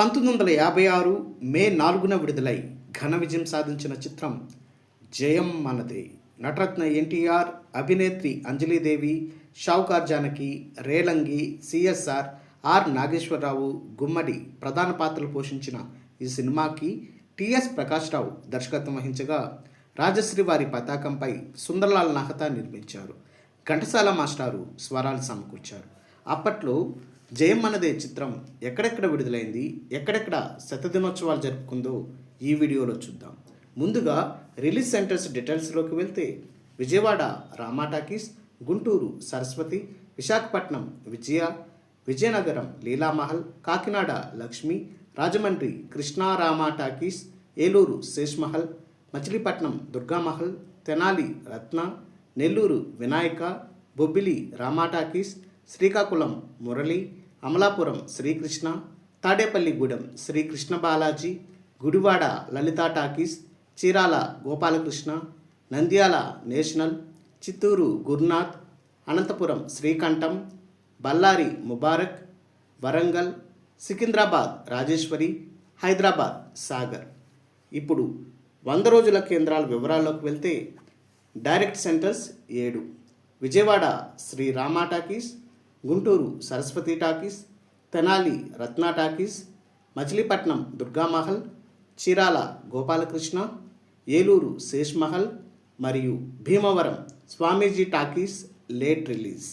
పంతొమ్మిది వందల యాభై ఆరు మే నాలుగున విడుదలై ఘన విజయం సాధించిన చిత్రం జయం మనదే. నటరత్న ఎన్టీఆర్ అభినేత్రి అంజలీదేవి షావుకార్ జానకి రేలంగి సిఎస్ఆర్ ఆర్ నాగేశ్వరరావు గుమ్మడి ప్రధాన పాత్రలు పోషించిన ఈ సినిమాకి టిఎస్ ప్రకాశ్రావు దర్శకత్వం వహించగా రాజశ్రీ వారి పతాకంపై సుందర్లాల్ నహతా నిర్మించారు. ఘంటసాల మాస్టారు స్వరాలు సమకూర్చారు. అప్పట్లో జయం అన్నదే చిత్రం. ఎక్కడెక్కడ విడుదలైంది? ఎక్కడెక్కడ శతదినోత్సవాలు జరుపుకుందో ఈ వీడియోలో చూద్దాం. ముందుగా రిలీజ్ సెంటర్స్ డీటెయిల్స్లోకి వెళ్తే Vijayawada Rama talkies Guntur Saraswati Visakhapatnam Vijaya Vizianagaram Leela Mahal Kakinada Lakshmi Rajahmundry Krishna Rama talkies Eluru Sesh Mahal Machilipatnam Durga Mahal Tenali Ratna Nellore Vinayaka Bobbili Rama talkies Srikakulam Murali Amalapuram Srikrishna Tadepalligudem Srikrishna Balaji Gudivada Lalitha talkies Chirala Gopalakrishna Nandyal national Chittoor Gurunath Anantapur Srikantam Bellary Mubarak Warangal Secunderabad Rajeswari Hyderabad Sagar. ఇప్పుడు వంద రోజుల కేంద్రాల వివరాల్లోకి వెళ్తే direct centres ఏడు. Vijayawada Sri Rama talkies Guntur Saraswati talkies Tenali Ratna talkies Machilipatnam Durga Mahal Chirala Gopalakrishna Eluru Sesh Mahal మరియు Bhimavaram Swamiji talkies late release.